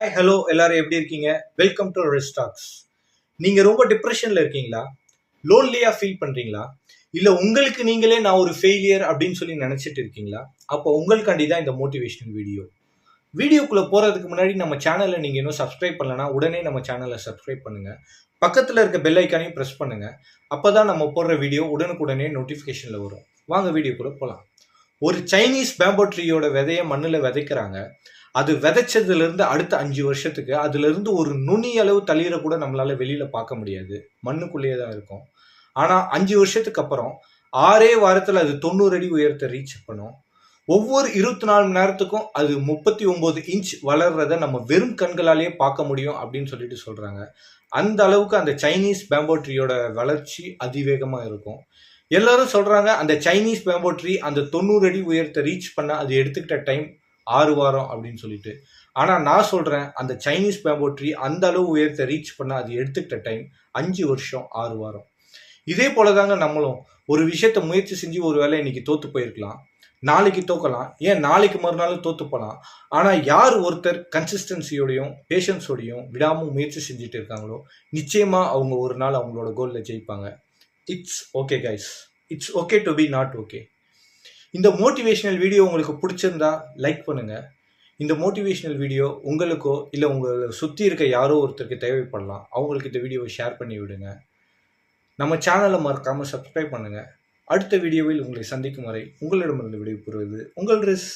Hi hello எல்லாரும் எப்படி இருக்கீங்க? வெல்கம் டு ரெஸ்டாக்ஸ் நீங்க ரொம்ப டிப்ரெஷன்ல இருக்கீங்களா? லோன்லியா ஃபீல் பண்றீங்களா? இல்ல உங்களுக்கு நீங்களே நான் ஒரு ஃபெயிலியர் அப்படின்னு சொல்லி நினைச்சிட்டு இருக்கீங்களா? அப்போ உங்களுக்காண்டி தான் இந்த மோட்டிவேஷனல் வீடியோ வீடியோக்குள்ள போறதுக்கு முன்னாடி நம்ம சேனலை நீங்க இன்னும் சப்ஸ்கிரைப் பண்ணலனா உடனே நம்ம சேனலை சப்ஸ்கிரைப் பண்ணுங்க. பக்கத்துல இருக்க பெல் ஐக்கானையும் ப்ரெஸ் பண்ணுங்க. அப்பதான் நம்ம போடுற வீடியோ உடனுக்குடனே நோட்டிஃபிகேஷனில் வரும். வாங்க வீடியோக்குள்ள போகலாம் ஒரு சைனீஸ் பேம்போ ட்ரீயோட விதைய மண்ணில் விதைக்கிறாங்க. அது விதைச்சதுலேருந்து அடுத்த அஞ்சு வருஷத்துக்கு அதுலேருந்து ஒரு நுனி அளவு தளிரை கூட நம்மளால் வெளியில் பார்க்க முடியாது. மண்ணுக்குள்ளேயே தான் இருக்கும். ஆனால் அஞ்சு வருஷத்துக்கு அப்புறம் ஆறே வாரத்தில் அது தொண்ணூறு அடி உயரத்தை ரீச் பண்ணும். ஒவ்வொரு இருபத்தி நாலு மணி நேரத்துக்கும் அது முப்பத்தி ஒம்பது இன்ச் வளர்றத நம்ம வெறும் கண்களாலேயே பார்க்க முடியும் அப்படின்னு சொல்லிட்டு சொல்கிறாங்க அந்த அளவுக்கு அந்த சைனீஸ் பேம்போ ட்ரீயோட வளர்ச்சி அதிவேகமாக இருக்கும். எல்லாரும் சொல்கிறாங்க அந்த சைனீஸ் பேம்போ ட்ரீ அந்த தொண்ணூறு அடி உயரத்தை ரீச் பண்ண அது எடுத்துக்கிட்ட டைம் ஆறு வாரம் அப்படின்னு சொல்லிட்டு. ஆனால் நான் சொல்கிறேன் அந்த சைனீஸ் பேம்போ ட்ரீ அந்த அளவு உயரத்தை ரீச் பண்ண அது எடுத்துக்கிட்ட டைம் அஞ்சு வருஷம் ஆறு வாரம். இதே போலதாங்க நம்மளும். ஒரு விஷயத்த முயற்சி செஞ்சு ஒரு வேளை இன்னைக்கு தோத்து போயிருக்கலாம். நாளைக்கு தோக்கலாம். ஏன் நாளைக்கு மறுநாளும் தோத்து போகலாம்? ஆனால் யார் ஒருத்தர் கன்சிஸ்டன்சியோடையும் பேஷன்ஸோடையும் விடாமல் முயற்சி செஞ்சுட்டு இருக்காங்களோ நிச்சயமா அவங்க ஒரு நாள் அவங்களோட கோலில் ஜெயிப்பாங்க. It's okay guys it's okay to be not okay இந்த மோட்டிவேஷனல் வீடியோ உங்களுக்கு பிடிச்சிருந்தா லைக் பண்ணுங்க. இந்த மோட்டிவேஷனல் வீடியோ உங்களுக்கோ இல்லை உங்களை சுற்றி இருக்க யாரோ ஒருத்தருக்கு தேவைப்படலாம். அவங்களுக்கு இந்த வீடியோவை ஷேர் பண்ணி விடுங்க. நம்ம சேனலை மறக்காமல் சப்ஸ்கிரைப் பண்ணுங்கள் அடுத்த வீடியோவில் உங்களை சந்திக்கும் வரை உங்களிடமிருந்து விடைபெறுவது உங்கள் ரிஸ்